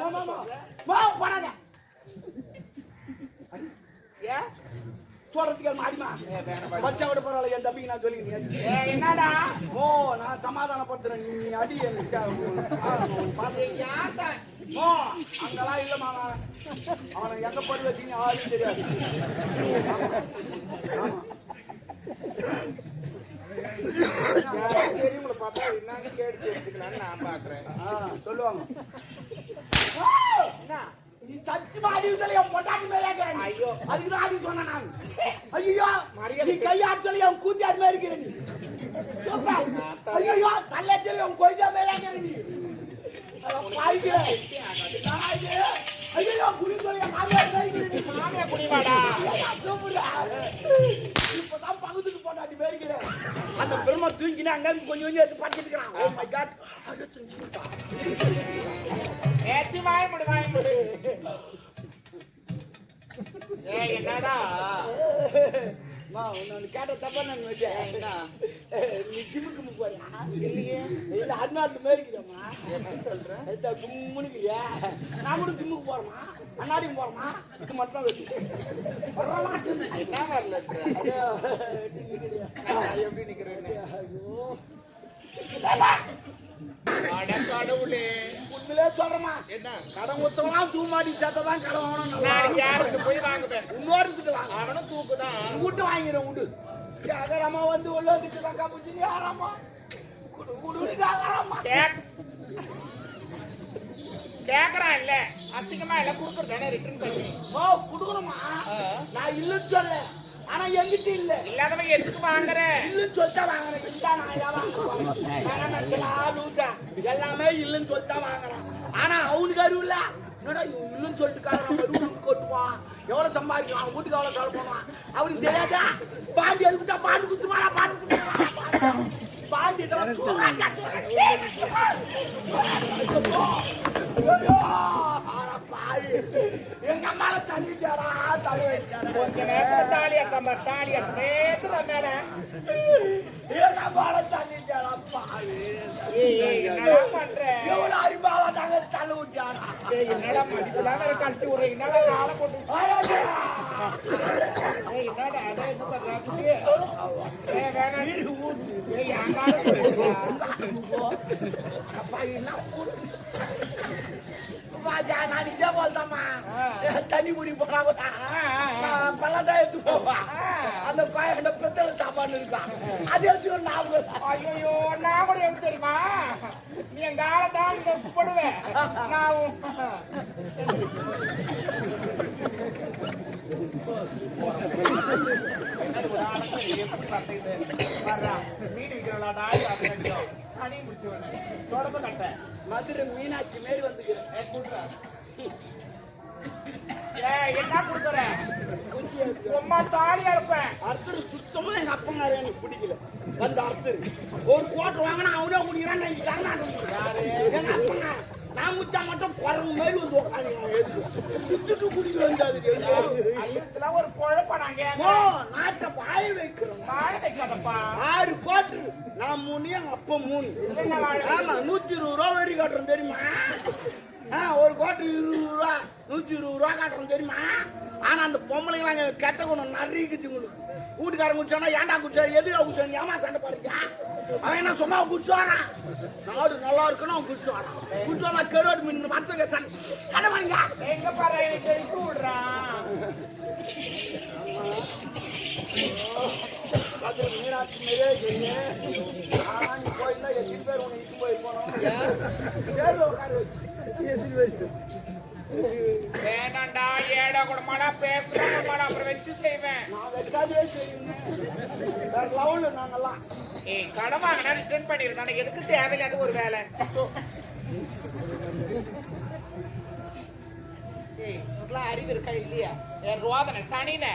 மா, மா, மா. மா, போடாத. சொல்றதுக்கு மாடிமா? பச்சை விட பரவாயில்ல என் தம்பிக்கு நான் சொல்லி நீ அடி. ஏய், என்னடா? ஓ நான் சமாதானப்படுத்துறேன் நீ அடி ஓ அங்கெல்லாம் இல்ல மாமா. அவனை எங்க போய் வச்சுன்னு யாரும் தெரியாது. பெரியவங்களை பார்த்தா என்னன்னு கேட்டு தெரிஞ்சுக்கலாம்னு நான் பாக்குறேன். சொல்லுவாங்க. நீ சத்தியமா அடி சொல்லி என் பொட்டாட்டி மேலே ஐயோ. அதுக்கு தான் அடி சொன்னேன் நான். ஐயோ நீ கையாட் சொல்லி என் கூத்தியார் மேலே இருக்கிற நீ. ஐயோ தள்ள சொல்லி என் கொய்யா மேலே இருக்கிற நீ. ஐயோ குடி சொல்லி மாமியார் குடிவாடா. இப்பதான் பகுதிக்கு போட்டாட்டி. அந்த பெருமை தூங்கினே அங்க கொஞ்சம் கொஞ்சம் எடுத்து பார்த்துட்டு இருக்கிறான். ஓ மை காட் அட செஞ்சுட்டா ஏச்சி வாய முடி. வாய முடி ஏய் என்னடா கேட்ட தப்பா நான் நீ ஜிம்முக்கு முக்கு போறியா இல்லையே. இல்ல அண்ணாட்டு மேரிக்கிறமா எப்படி சொல்ற? கும்முனுக்கிறியா நான் கூட ஜிம்முக்கு போறோமா? அண்ணாடியும் போறோமா? இது மட்டும் வச்சு. என்ன வரல எப்படி நிக்கிறேன்னு? அட கடவுளே உண்மையிலே சொல்றமா என்ன? கடன் ஒத்தவெல்லாம் தூமாடி சேர்த்ததான் கடன் வாங்கணும். நான் யாருக்கு போய் வாங்குவேன்? இன்னொருத்துட்டு வாங்க. அவனும் தூக்குதான் வீட்டு வாங்கிறேன் வீடு அகரமா வந்து உள்ள வந்துட்டு தான் காப்பிச்சு யாராமா குடு குடு அகரமா கேக். கேக்குறான் இல்ல. அசிங்கமா இல்ல குடுக்குறது தானே ரிட்டர்ன் பண்ணி. ஓ குடுக்கணுமா நான் இல்லைன்னு சொல்ல ஆனா எங்கிட்ட இல்ல. இல்லாதவன் எதுக்கு வாங்குற? இல்லைன்னு சொல்லிட்டா வாங்குறேன். இல்லா நான் நினைச்சலா லூசா. எல்லாமே இல்லைன்னு சொல்லிட்டா வாங்குறேன். ஆனா அவனுக்கு அறிவு இல்ல. என்னடா இல்லைன்னு சொல்லிட்டு வீட்டுக்கு கொட்டுவான். எவ்வளவு சம்பாதிக்கலாம் அவன் வீட்டுக்கு எவ்வளவு செலவு பண்ணுவான்? அவனுக்கு தெரியாதா? பாண்டி எதுக்குட்டா பாண்டி குத்துமாடா பாண்டி குத்துமாடா பாண்டி இதெல்லாம் பாவி எங்க அம்மால தள்ளிட்டாடா தலை வச்சாடா கொஞ்ச நேரத்துல தாலி அக்கம்ப தாலி நேத்துல மேல. எங்க அம்மால தள்ளிட்டாடா பாவி. என்னடா பண்ற? எவ்வளவு அறிவாவா தாங்க தள்ள விட்டாடா ஏய், என்னடா மடிப்புலாம் கழிச்சு விடுற. என்னடா காலை போட்டு என்னடா அதை இது பண்ற குட்டி? ஏய், வேணாம். ஏய், என் காலை போடுறா. அப்பா என்ன வாஜா நான் இதே போல்தாம்மா தண்ணி குடி கூட பல்லதான் எடுத்து போவா அந்த கோய அந்த பித்தளை சாப்பாடு இருக்கா அது எடுத்து ஞாபகம் ஐயையோ, நான் கூட எப்படி தெரியுமா? நீ என் காலை தான் இங்க போடுவேன் நான். மீன் விக்கிறவளா, நாய் வாங்குறடியோ. சனி பிடிச்சவனே. கட்டை. மதுரை மீனாட்சி மாரி வந்துக்கிறேன். என்ன கொடுக்குற? சும்மா தாலியா இருப்பேன் அர்த்தர் சுத்தமா எங்க அப்பங்கார எனக்கு பிடிக்கல. அந்த அர்த்தர் ஒரு கோட்டர் வாங்கினா அவனே குடிக்கிறான் நான் கர்நாடகம் எங்க அப்பங்கார. நான் குச்சா மட்டும் குறவு மாதிரி வந்து உட்காந்து குடிக்க ஐயத்துல ஒரு குழப்ப நாங்க. நாட்டை வாய வைக்கிறோம் வாழ வைக்காதப்பா ஆறு கோட்டர் நான் மூணு எங்க அப்பா மூணு. ஆமா நூத்தி இருபது ரூபா வரி காட்டுறோம் தெரியுமா? ஒரு கோட்டர் இருபது ரூபா நூத்தி இருபது ரூபா காட்டுறோம் தெரியுமா? ஆனா அந்த பொம்பளைங்களாம் கெட்ட குணம் நிறைய உங்களுக்கு. வீட்டுக்காரன் குடிச்சானா ஏன்டா குடிச்சா எதுக்கா குடிச்சா ஏமா சண்டை பாருங்க அவன் என்ன சும்மா குடிச்சுவானா? நாடு நல்லா இருக்கணும் அவன் குடிச்சுவானா? குடிச்சுவானா? கருவாடு மீன் மரத்துக்கு சண்டை சண்டை பாருங்க எங்க பாரு எனக்கு விடுறான் மீனாட்சி இருக்கீங்க. ஆணி கோயில்ல எத்தனை பேர் உன்னை இட்டு போய் போனோம் உட்கார வச்சு வேண்டாம்டா ஏடா கூடமாடா பேசுறோம் அப்புறம் வச்சு செய்வேன். நான் வச்சாதே செய்யுங்க. வேற லெவல்ல ஏய் கடன் வாங்கினா ரிட்டர்ன் பண்ணிருந்தா எனக்கு எதுக்கு தேவையில்லாத ஒரு வேலை? ஏய் அறிவு இருக்கா இல்லையா? என் ரோதனை சனின.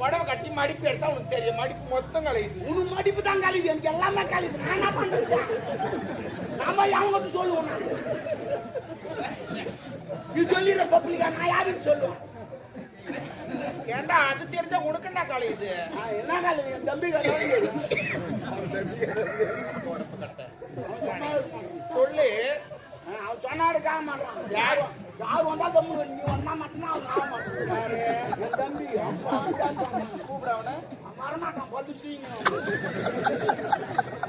புடவை கட்டி மடிப்பு எடுத்தா உனக்கு தெரியும். மடிப்பு மொத்தம் கலையுது உனக்கு மடிப்பு தான் கழிவு எனக்கு எல்லாமே கழிவு நான் என்ன பண்றது? நாம அவங்க சொல்லுவோம். நீ சொல்லிடுற பப்ளிக்கா நான் யாருன்னு சொல்லுவேன் ஏன்டா அது தெரிஞ்சா உனக்கு என்ன கலையுது என்ன கழிவு என் தம்பி சொல்லு. அவன் சொன்னாடு கேட்க மாட்டான். யார்? யார் வந்தா தம்பி நீ வந்தா மட்டும்தான் அவன் ஆக மாட்டான். என் தம்பி. அப்பா அப்படிதான் அவன். பதுட்டீங்க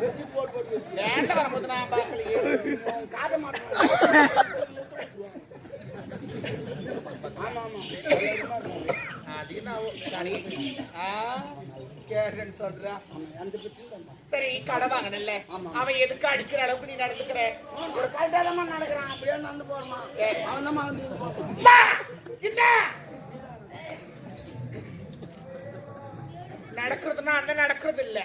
வச்சு போட்டு போட்டு வரும்போது நான் பார்க்கலையே. காட்ட மாட்டான் ஆமா ஆமா அதுக்கு நான் சரி ஆ கேட்டேன்னு சொல்றா. சரி கடை வாங்கினல்ல. அவன் எதுக்கு அடிக்கிற அளவுக்கு நீ நடந்துக்கிற? ஒரு கரெக்டாக நடக்கிறான். அப்படியே நடந்து போறான் ஏ. அவன் தான்! என்ன? நடக்கிறதுனா அந்த நடக்கிறது இல்ல.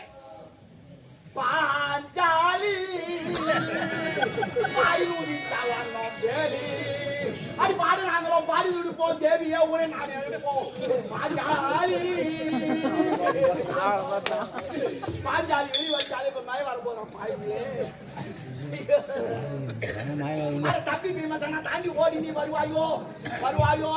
பாஞ்சாலி அடி பாடு நாங்களும் பாடி விட்டு போ தேவியே உரை நான் பாஞ்சாலி. பாஞ்சாலி வெளி வச்சாலே தாண்டி ஓடி நீ வருவாயோ வருவாயோ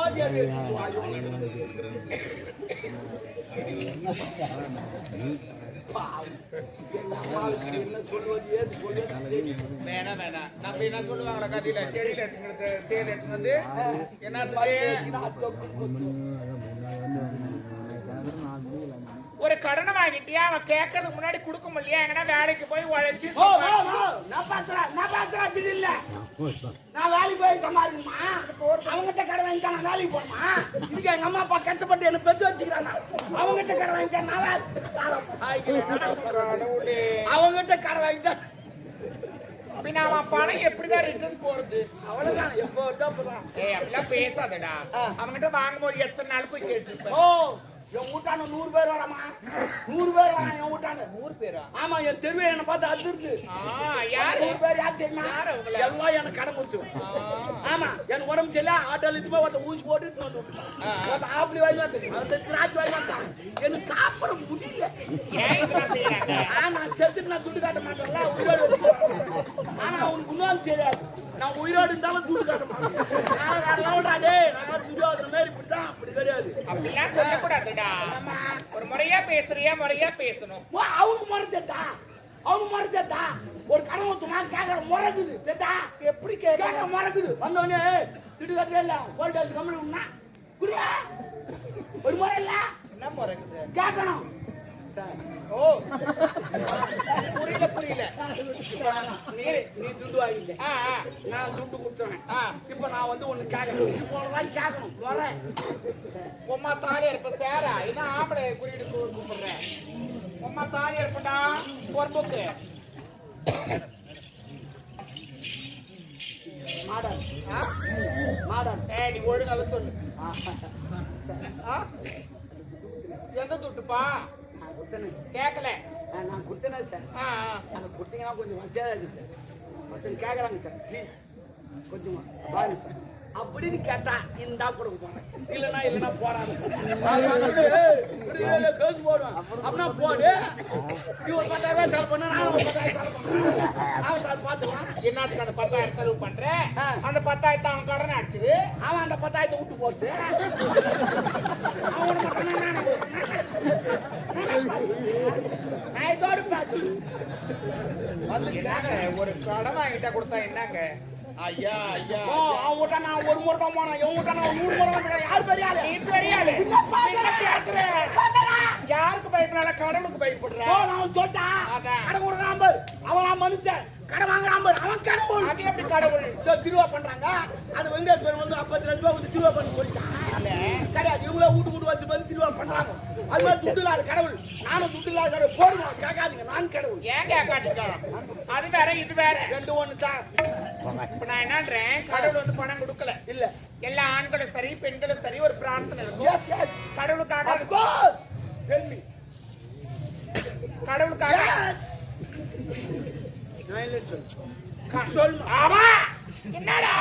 என்ன வேணாம் வேணாம் நம்ம என்ன சொல்லுவாங்களா கதையில செடியில எடுத்துக்கிறது எடுத்துட்டு வந்து ஒரு கடனை வாங்கிட்டியா அவன் கேட்கறதுக்கு முன்னாடி கொடுக்க முடியலையா எங்கன்னா வேலைக்கு போய் உழைச்சு நான் பாத்துறேன், நான் பாத்துறேன், அப்படி இல்ல. நான் வேலைக்கு போய் சம்பாதிக்கணுமா? அவங்கிட்ட கடன் வாங்கிட்டா நான் வேலைக்கு போகணுமா? இதுக்கு எங்க அம்மா அப்பா கஷ்டப்பட்டு என்னை பெத்து வச்சுக்கிறாங்க. அவங்கிட்ட கடன் வாங்கிட்டா நான். அவங்கிட்ட கடன் வாங்கிட்டா பின்ன அவன் பணம் எப்படிதான் ரிட்டர்ன் போறது அவ்வளவுதான், எப்போ. ஏய் அப்படிலாம் பேசாதடா ஆ. அவன்கிட்ட வாங்கும்போது எத்தனை நாள் போய் கேட்டுருப்ப ஓ, என் வீட்டாண்ட நூறு பேர் வராமா? நூறு பேர் என் வீட்டாண்ட நூறு பேரா? ஆமா என் தெருவே என்னை பார்த்து அதிர்ந்து. யாரு? நூறு பேர் யார் தெரியுமா? எல்லாம் எனக்கு கடன் கொடுத்து. ஆமா எனக்கு உடம்பு சரியில்ல ஆட்டோல இதுமே ஒருத்த ஊசி போட்டு விட்டான். ஒருத்த ஆப்பிள் வாங்கி வந்தான். ஒருத்த திராட்சை வாங்கி வந்தான். எனக்கு சாப்பிட முடியல. ஆனா நான் செத்துட்டு நான் துட்டு காட்ட மாட்டேன்ல உயிரோடு ஆனா அவனுக்கு இன்னும் தெரியாது. நான் உயிரோடு இருந்தாலும் துட்டு காட்ட மாட்டேன் நான் வேற லெவல்டா டேய் நான் துரியோதன மாதிரி இப்படிதான் அப்படி கிடையாது அப்படிலாம் சொல்லக்கூடாதுடா ஆமா. ஒரு முறையா பேசுறியா முறையா பேசணும். ஓ அவனுக்கு முறை தெரிட்டா அவனுக்கு முறை தெரிட்டா ஒரு கடன் ஊத்துமா கேட்கற முறைக்குது. தெரிட்டா எப்படி கேட்கற முறைக்குது. வந்தவனே துட்டு கட்டவே இல்ல உண்ணா. குடியா? ஒரு முறை இல்ல. என்ன முறைக்குது? கேட்கணும் சார் ஓ புரியல புரியல நீ நீ துண்டு வாங்கிட்ட ஆ நான் துண்டு கொடுத்தேன் ஆ இப்ப நான் வந்து ஒண்ணு கேட்கணும் இப்போ கேட்கணும் வரேன் உமா தாலி இருப்ப சேரா என்ன ஆம்பளை குறியீடு கூப்பிடுறேன் உமா தாலி இருப்படா ஒரு புக்கு மாடல் ஆ? மாடல் நீ ஒழுங்காவே சொல்லு ஆ? எந்த துட்டுப்பா கொடுத்தேனே சார். கேட்கல நான் கொடுத்தேனே சார். எனக்கு கொடுத்தீங்கன்னா கொஞ்சம் வசதியாக இருக்கு சார். ஒருத்தர் கேட்குறாங்க சார். ப்ளீஸ். கொஞ்சம் பாருங்க சார். அப்படின்னு கேட்டா இந்தா கொடுக்க போறேன் இல்லைன்னா இல்லைன்னா போடாது கேஸ் போடும் அப்படின்னா போடு ஒரு பத்தாயிரம் ரூபாய் செலவு பண்ண நான் பத்தாயிரம் செலவு பண்ணுறேன் அவன் சார் பார்த்துக்கலாம் என்னத்துக்கு அந்த பத்தாயிரம் செலவு பண்ற? ஆ. அந்த பத்தாயிரத்தை அவன் கடன் அடிச்சது அவன் அந்த பத்தாயிரத்தை விட்டு போட்டு அவன் மட்டும் நான் நான் இதோடு பேசுறேன் வந்து என்னங்க ஒரு கடன் வாங்கிட்டா கொடுத்தா என்னங்க ஐயா ஐயா அவன் நான் ஒரு முறை தான் போனேன் இவன் நான் நூறு முறை வந்துக்கிறேன் யார் பெரிய ஆளு நீ பெரிய ஆளு. யாருக்கு பயப்படாத கடவுளுக்கு பயப்படுற அவன் சொல்லிட்டான். கடன் கொடுக்குறான் பாரு. அவன் மனுஷன். கடன் வாங்குறான் பாரு. அவன் கடவுள். அது எப்படி கடவுள் திருவா பண்றாங்க. அது வெங்கடேஸ்வரன் வந்து 50 ரெண்டு ரூபா கொடுத்து திருவா பண்ண சொல்லிட்டான். கிடையாது. இவங்கள வீட்டு வீட்டு வச்சு பண்றாங்க. அது மாதிரி துட்டு இல்லாத கடவுள். நானும் துட்டு இல்லாத கடவுள். கேட்காதீங்க. நான் கடவுள். ஏன் கேட்காதீங்க அது வேற இது வேற ரெண்டு தான். இப்ப நான் என்னன்றேன் கடவுள் வந்து பணம் கொடுக்கல இல்ல. எல்லா ஆண்களும் சரி பெண்களும் சரி ஒரு பிரார்த்தனை இருக்கும். கடவுளுக்காக me. கடவுளுக்காக. ஆமா என்னடா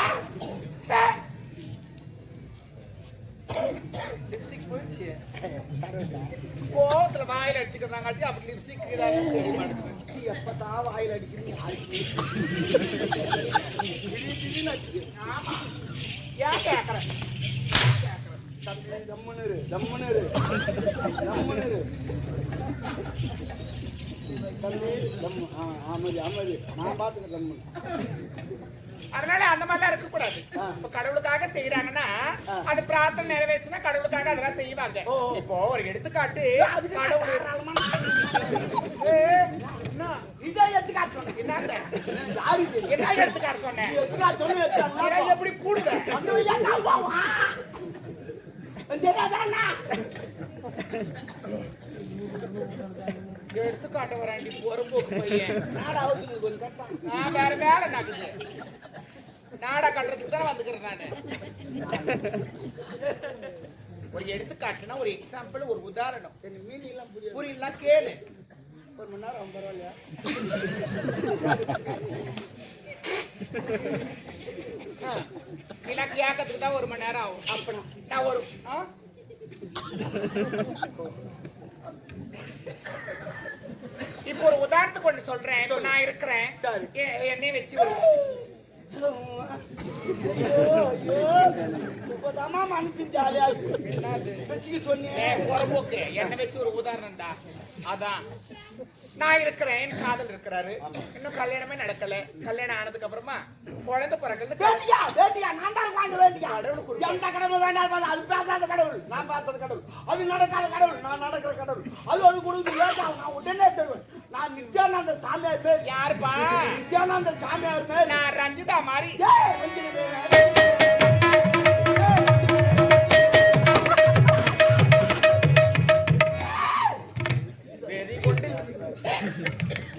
கோவத்துல வாயில அடிச்சுக்கிறாங்க அப்படி லிப்ஸ்டிக் எப்பதான் வாயில் அடிக்கிறீங்க ஏன் கேக்குறேன் இரு. கம்முனு இரு. தம்பி, கம்மு. ஆ, அமைதி, அமைதி. நான் பார்த்துக்கிறேன், கம்முனு. அதனால அந்த மாதிரிலாம் இருக்க கூடாது ஆ. இப்ப கடவுளுக்காக செய்யறாங்கன்னா. அது பிரார்த்தனை நிறைவேச்சுன்னா கடவுளுக்காக அதெல்லாம் செய்வாங்க. இப்போ ஒரு எடுத்துக்காட்டு அதுக்கு என்ன? எடுத்துக்காட்டு சொன்னேன். எப்படி என்ன? எடுத்துக்காட்ட வராண்டி பொறுப்போக்கு பையன் நாடா அவுத்துக்கு கொஞ்சம் வேற வேலை நடக்குது நாடா கட்டுறதுக்கு தானே வந்துக்கிறேன் நானு ஒரு எடுத்துக்காட்டுனா ஒரு எக்ஸாம்பிள் ஒரு உதாரணம் புரியாது. புரியலாம் கேளு ஒரு மணி நேரம் பரவாயில்லையா? இதெல்லாம் கேட்கறதுக்கு தான் ஒரு மணி நேரம் ஆகும் அப்பனா. நான் ஒரு ஆ? இப்போ ஒரு உதாரணத்துக்கு ஒண்ணு சொல்றேன் நான் இருக்கிறேன் சரி. எ- என்னைய வச்சு மனுஷன் ஜாலியா வச்சுக்க சொன்னேன். என்னை வச்சு ஒரு உதாரணம்டா அதான். நான் இருக்கிறேன் என் காதல் இருக்கிறாரு. இன்னும் கல்யாணமே நடக்கல. கல்யாணம் ஆனதுக்கு அப்புறமா குழந்தை பிறகுறது வேண்டியா, வேண்டியா, நான் தான் வாங்க வேண்டியா. கடவுள். எந்த கடவுள் வேண்டாம் அது பேசாத கடவுள், நான் பேசாத கடவுள். அது நடக்காத கடவுள், நான் நடக்கிற கடவுள். அது ஒரு கொடுக்குது, நான் உடனே தருவேன். நான் நித்யானந்த சாமியார் பேர். யாருப்பா நித்யானந்த சாமியார் பேர். நான் ரஞ்சிதா மாதிரி. வெறி கொண்டு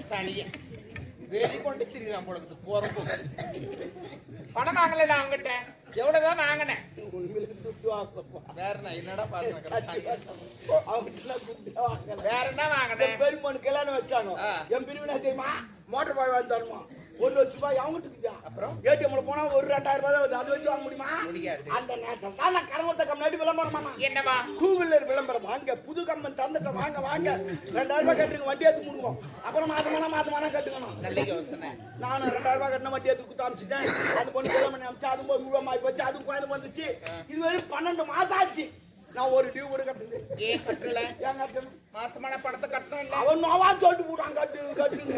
சளிய வெறி கொண்டு திரிகிறான் பொழுது போறப்போ பணம் வாங்கல அவங்கிட்ட எவ்வளவுதான் வாங்கினேன். வேற நான் என்னடா. வேற என்ன என் வாங்கினேன் பெருமனு கல்யாணம் வச்சாங்க. என் பிரிவினா தெரியுமா மோட்டர் பாய் வாங்கி தரணுமா ஒரு லட்ச ரூபாய் அவங்ககிட்ட அப்புறம்? ஏடிஎம்ல போனா ஒரு ரெண்டாயிரம் ரூபாய் வருது. அது வச்சு வாங்க முடியுமா? முடியாது. அந்த நேரத்தில் தான் நான் கடவுளத்தை கம்மியாடி விளம்பரமா என்னவா? டூ வீலர் விளம்பரம். வாங்க புது கம்பன் தந்துட்ட வாங்க வாங்க. ரெண்டாயிரம் ரூபாய் கட்டுங்க வண்டி எடுத்து முடுவோம் அப்புறம் மாதமானா மாதமானா கட்டுக்கணும் நல்ல யோசனை. நானும் ரெண்டாயிரம் ரூபாய் கட்டின வண்டி எடுத்து குத்து அமிச்சிட்டேன் அந்த பொண்ணு மணி அமிச்சு அதுவும் போய் ஆகி போச்சு அதுவும் கோயில் வந்துச்சு. இது வரையும் பன்னெண்டு மாசம் ஆச்சு. நான் ஒரு டியூ கூட ஏன் கட்டல? ஏன் கட்டணும் மாசமான பணத்தை கட்டணும் இல்ல? அவன் நோவா சொல்லிட்டு போட்டான் கட்டு கட்டுன்னு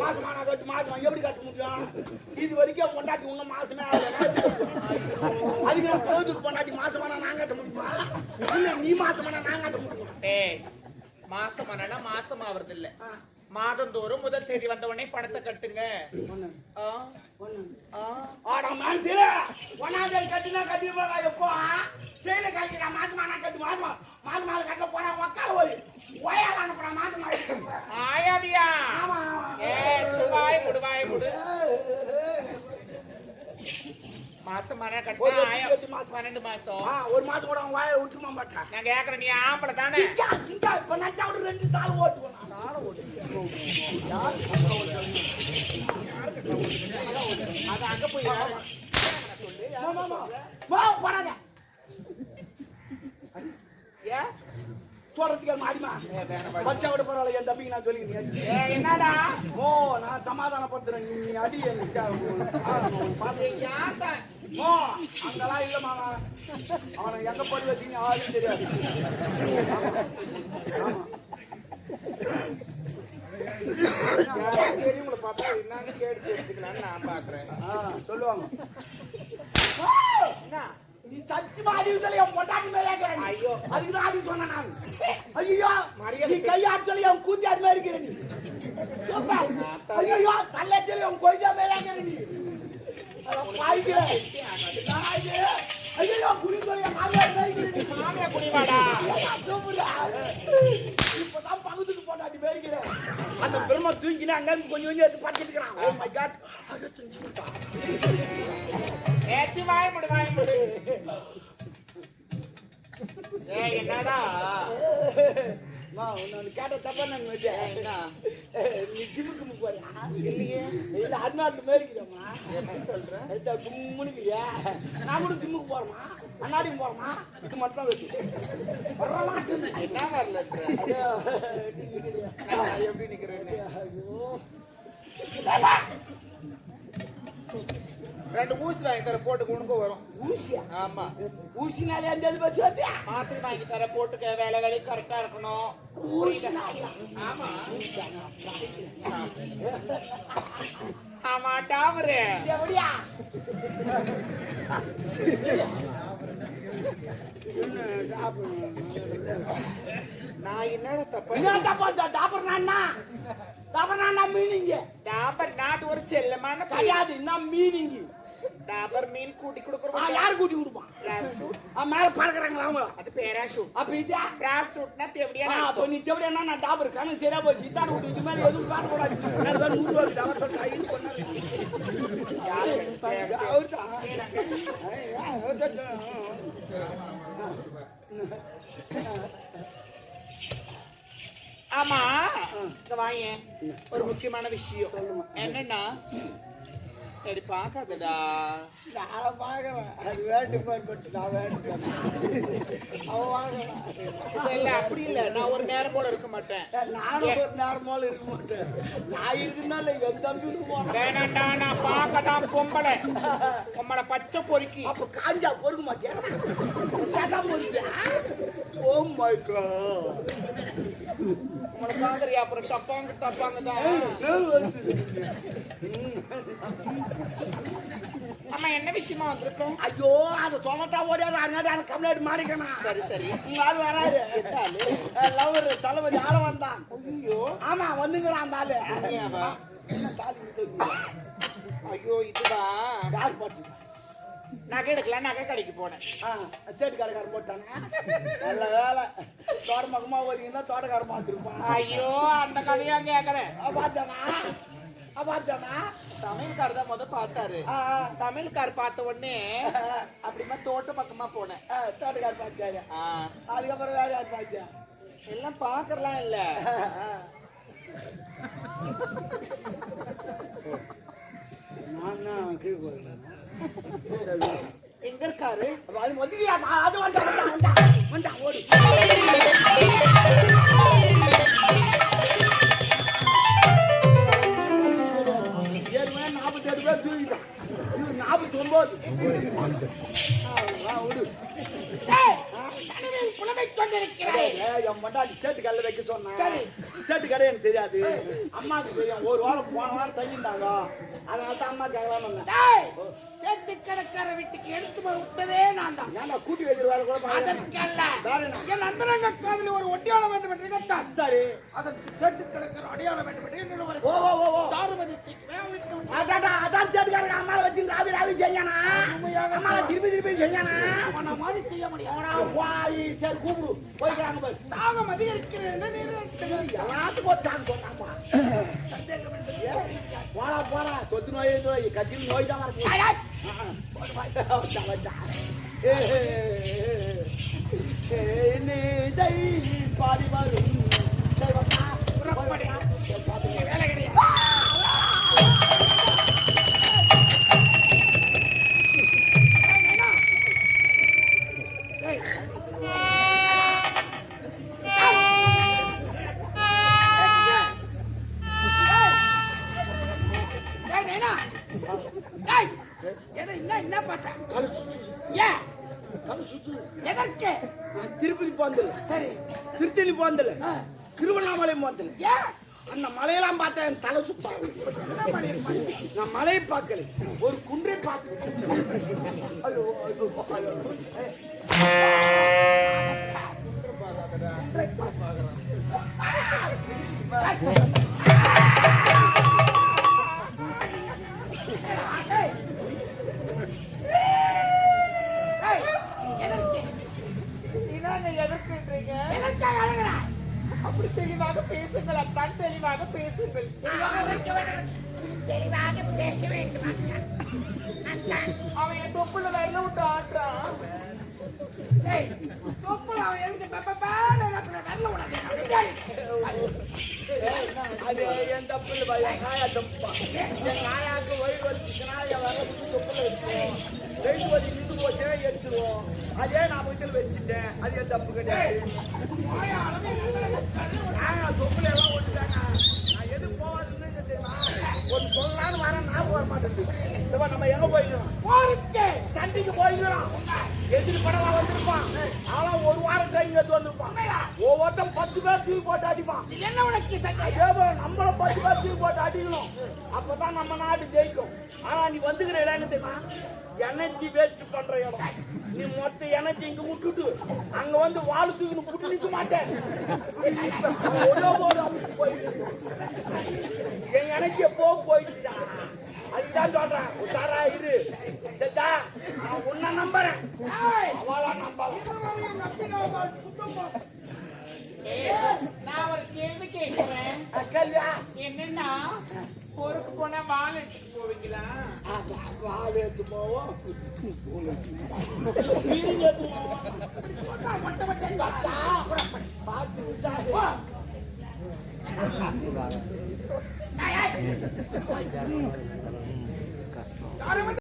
மாசமான கட்டு மாசமா எப்படி கட்ட முடியும்? இது வரைக்கும் பொண்டாட்டி இன்னும் மாசமே ஆகல? அதுக்கு நான் போதுக்கு பொண்டாட்டி மாசமான நான் கட்ட முடியுமா? இல்ல நீ மாசமான நான் கட்ட முடியுமா? டேய் மாசமானா மாசம் ஆவறது இல்ல மாதந்தோறும் முதல் தேதி வந்த உடனே பணத்தை கட்டுங்க. மாண்டு ஒன்னாவது கட்டினா கட்டி எப்போ செயல கழிக்கிறா மாசமான கட்டு மாசமா மாசமா கட்ட போனா உக்கார போய். ஒயால அனுப்புறா மாசமா. ஆயாவியா? ஆமா. ஏ சுவாய் முடுவாய் முடு. மாசமான ஒரு கட்டினா மாசம். பன்னெண்டு மாசம். ஆ, ஒரு மாசம் கூட வாயை விட்டுருமா மாட்டான் நான் கேக்குறேன் நீ ஆம்பளை தானே இப்ப ஒரு ரெண்டு சால் ஓட்டுவேன்? சொல்றதுக்கு மாடிமா. வச்சா கூட பரவாயில்ல என் தம்பிக்கு நான் சொல்லிக்கிறேன் என்னடா ஓ நான் சமாதானப்படுத்துறேன் நீ அடி எனக்கு? ஓ அங்கெல்லாம் இல்லம்மா நான். அவனை எங்க போட்டு வச்சீங்க ஆளும் தெரியாது ஆமா. யாரும் பெரியவங்களை பார்த்தா என்னன்னு தெரிஞ்சுக்கலாம்னு நான் பாக்குறேன் சொல்லுவாங்க நீ சத்தியமா அடிவு சொல்லி என் பொட்டாட்டி மேலே. ஐயோ. அதுக்கு தான் அடி சொன்னேன் நான் ஐயோ நீ கையாட்டு சொல்லி என் கூத்தி அது மாதிரி இருக்கிற நீ சூப்பர். ஐயோ தள்ள சொல்லி என் கொய்தா மேலே இருக்கிற நீ அட பாய்க்கிற. நாயே. ஐயோ குடி சொல்லி என் மாமியார் மாதிரி இருக்கிற நீ மாமியா குடிவாடா சூப்பரா. இப்பதான் பகுதிக்கு போட்டாட்டி போயிருக்கிற அந்த பெருமை தூக்கினு அங்க கொஞ்சம் கொஞ்சம் எடுத்து பட்டிட்டு ஏச்சி வாய் என்னடா கேட்ட தப்பா நான் வச்சேன் என்ன நீ ஜிம்முக்கு போறியா இல்லையே இல்ல அண்ணாட்டு மேரிக்கிறமா எப்படி சொல்றேன் இந்த இல்லையா நான் கூட ஜிம்முக்கு போறேமா அண்ணாடிக்கு போறேமா இது மட்டும் தான் வச்சு வர என்ன வரல எப்படி நிக்கிறேன்னு ஐயோ. ரெண்டு ஊசி வாங்கி தர போட்டு உனக்கு வரும். ஊசியா? ஆமா. ஊசினாலே அந்த வந்தியா? மாத்திரை வாங்கி தர போட்டுக்க வேலை வேலை கரெக்டா இருக்கணும். ஆமா. ஆமா டாபரு எப்படியா? நான் என்னடா தப்பா என்ன தப்பா டாபர் நான்னா? டாபர் நான்னா மீனிங் டாபர் நாட்டு ஒரு செல்லமான கிடையாது என்ன மீனிங் டாபர் மீன் கூட்டி கொடுக்குறோம். யாரு கூட்டி கொடுப்பான் பிராஸ்டூட் ஆ மேல பறக்குறாங்களா அவங்கள? அது பேராஷூட் அப்ப இதா பிராஸ்டூட்னா தேவடியா அப்ப நீ தேவையா நான் டாபர் கணக்கு சரியா போச்சு. இத்தான விட்டு இது மாதிரி எதுவும் காட்ட கூடாது நான் தான் நூறு ரூபாய்க்கு டாபர் சொல்லிட்டு ஐந்து பண்ணாரு அவர்தான். ஆமா இங்க வாயேன். ஒரு முக்கியமான விஷயம். என்னன்னா சரி பாக்காதடா நான் பாக்குறேன் அது வேட்டு பட்டு நான் வேட்டு அவன் வாங்குறான். இல்ல அப்படி இல்ல. நான் ஒரு நேரம் போல இருக்க மாட்டேன். நானும் ஒரு நேரமால இருக்க மாட்டேன். நான் இருக்குன்னா இல்லை என் தம்பி இருக்குமா வேணாண்டா நான் பார்க்கதான் பொம்பளை. பொம்பளை பச்சை பொறுக்கி. அப்ப காஞ்சா பொறுக்க. பொறுக்கியா ஓ மை காட். உங்களை பாக்குறியா அப்புறம் தப்பாங்க தப்பாங்க தான் ஆமா என்ன விஷயமா வந்திருக்கோம்? ஐயோ அதை சொல்லத்தான் ஓடியாது? அதனால எனக்கு கம்ப்ளைண்ட் மாறிக்கணும் சரி சரி. உங்க ஆள் வராரு. லவர் தளபதி ஆள வந்தான். ஐயோ. ஆமா வந்துங்கிறான் அந்த ஆளு? ஐயோ இதுதான் யார் பாட்டு? நகை எடுக்கலாம் நகை கடைக்கு போனேன். ஆ சேட்டு கடைக்காரன் போட்டானே. நல்ல வேலை. தோட்ட பக்கமா ஓதிங்கன்னா தோட்டக்காரன் பார்த்துருப்பான் ஐயோ அந்த கதையா கேக்குறேன். பார்த்தானா பார்த்தானா சமையல்கார் தான் முத பார்த்தாரு. சமையல்கார் பார்த்த உடனே அப்படிமா தோட்ட பக்கமா போனேன். ஆ, தோட்டக்காரர் பார்த்தாரு. அதுக்கப்புறம் வேற யார் பார்த்தா? எல்லாம் பாக்கறலாம் இல்ல. நான் கீழே எங்க இருக்காரு? அது வந்து அது வந்தா வந்தா வந்தா வந்தா ஓடு. நாற்பத்தெட்டு தூக்கிட்டான் இது நாற்பத்தி ஒன்பது என் சேட்டு கல்ல வைக்க சொன்னேன் சேட்டு கடை எனக்கு தெரியாது அம்மாவுக்கு தெரியும் ஒரு வாரம் போன வாரம் தங்கிருந்தாங்க அதனால தான் அம்மா கேட்கலாம்னு சேட்டு வீட்டுக்கு எடுத்து போய் விட்டதே நான் தான். கூட்டி வைக்கிற வேலை கூட. அதற்கல்ல. என்ன? என் அந்தரங்க காதலி ஒரு ஒட்டியாளம் வேண்டும் என்று நினைத்தான் சரி. அதற்கு சேட்டு கடைக்கார அடையாளம் வேண்டும் என்று என்னோட ஓ ஓ ஓ சாருமதி தூக்கி வேக வைத்து விட்டான். அடாடா, அதான் சேட்டுக்காரங்க அம்மாவை வச்சு ராவி ராவி செஞ்சானா அம்மாவை திருப்பி திருப்பி செஞ்சானா அவனை மாதிரி செய்ய முடியும் அவனா போய் சரி கூப்பிடு. போய்க்கிறாங்க பாரு. தாகம் அதிகரிக்கிறது என்று நீர் எல்லாத்துக்கும் ஒரு சாக்கு சொன்னாப்பா போடா. போடா தொத்து நோய் நோய். கட்சியில் நோய் தான் வந்தா, வந்தா. பாடி வரும் வயிறு விரல பிடிச்சி தொப்புல வச்சிருவோம். வயிறு வலி நின்று போச்சுன்னா எடுத்துருவோம். அதே நான் வீட்டுல வச்சுட்டேன். அது என் தப்பு கிடையாது. தொப்புல எல்லாம் ஒட்டுட்டாங்க. சொல்லலாம்னு வரேன், ஞாபகம் வர மாட்டேங்குது. நம்ம எங்க போயிடணும் போருக்கு சண்டை ஷூட்டிங் போய்க்கிறான் எதிரி படமா வந்திருப்பான். ஆனா ஒரு வாரம் ட்ரைனிங் எடுத்து வந்திருப்பான். ஒவ்வொருத்தன் பத்து பேர் தூக்கி போட்டு அடிப்பான். என்ன உனக்கு அதே போல நம்மள பத்து பேர் தூக்கி போட்டு அடிக்கணும். அப்பதான் நம்ம நாடு ஜெயிக்கும். ஆனா நீ வந்துக்கிற இடம் என்ன தெரியுமா? எனர்ஜி வேஸ்ட் பண்ற இடம். நீ மொத்த எனர்ஜி இங்க விட்டுட்டு அங்க வந்து வாழு தூக்கின்னு புட்டு நிக்க மாட்டேன். என் எனர்ஜிய போ போயிடுச்சுடா. அதுதான் சொல்றேன் உஷாரா இரு. சரிதா நான் உன்னை நம்புறேன். அவளா நம்பலாம். நான் ஒரு கேள்வி கேட்கிறேன் என்னன்னா போருக்கு போனா வால் எடுத்துட்டு போவீங்களா? வாழை எடுத்து போவோம் பார்த்து சாரம